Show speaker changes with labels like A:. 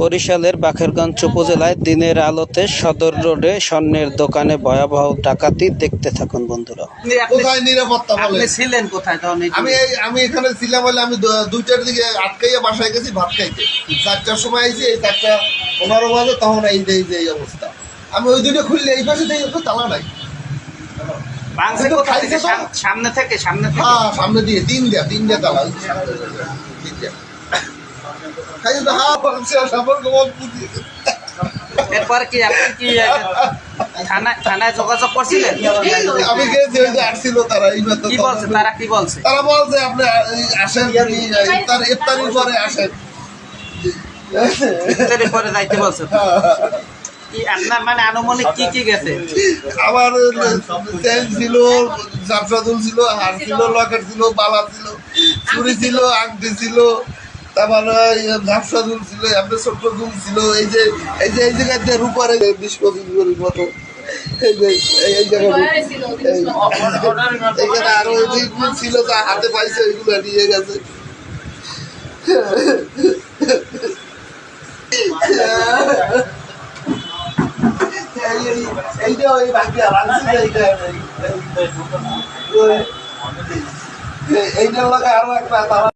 A: বরিশালের বাখেরগঞ্জ উপজেলায় দিনের আলোতে সদর রোডে স্বর্ণের দোকানে ভয়াবহ ডাকাতি দেখতে থাকুন বন্ধুরা।
B: কোথায় নিরাপত্তা বলে
C: ছিলেন কোথায়? তখন
B: আমি আমি এখানে ছিলাম বলে আমি দুইটার দিকে আটকাইয়া বাসায় গেছি ভাত খাইতে। চারটার সময় আইছি এই চারটা পনেরো বাজে তখন এই যে এই অবস্থা। আমি ওই দুটো খুললে এই পাশে তালা নাই।
C: সামনে থেকে সামনে থেকে।
B: হ্যাঁ সামনে দিয়ে তিন দিয়া তিন দিয়া তিন খাইছে তো হ্যাঁ
C: এরপর কি আপনি কি থানায় যোগাযোগ করছিলেন?
B: আমি গেছি ওই যে আসছিল তারা
C: কি বলছে? তারা কি বলছে?
B: তারা বলছে আপনি আসেন ইফতার ইফতারির পরে আসেন।
C: ইফতারের পরে যাইতে বলছে? কি আপনার মানে আনুমানিক কি কি গেছে?
B: আমার চেন ছিল জাফরা ছিল হার ছিল লকেট ছিল বালা ছিল চুরি ছিল আংটি ছিল তারপর ঝাপসা দুল ছিল আপনার ছোট্ট দুল ছিল এই যে এই যে এই জায়গাতে রূপারে বিশ পঁচিশ গরির মতো এই যে এই- এই জায়গায় এখানে আরও ছিল যা হাতে পাইছে ওইগুলো নিয়ে গেছে এই- এই- এইটা ওই বাকি আর আনছি যে এইটা এই- এই- এইটার লগে আরও একটা তারা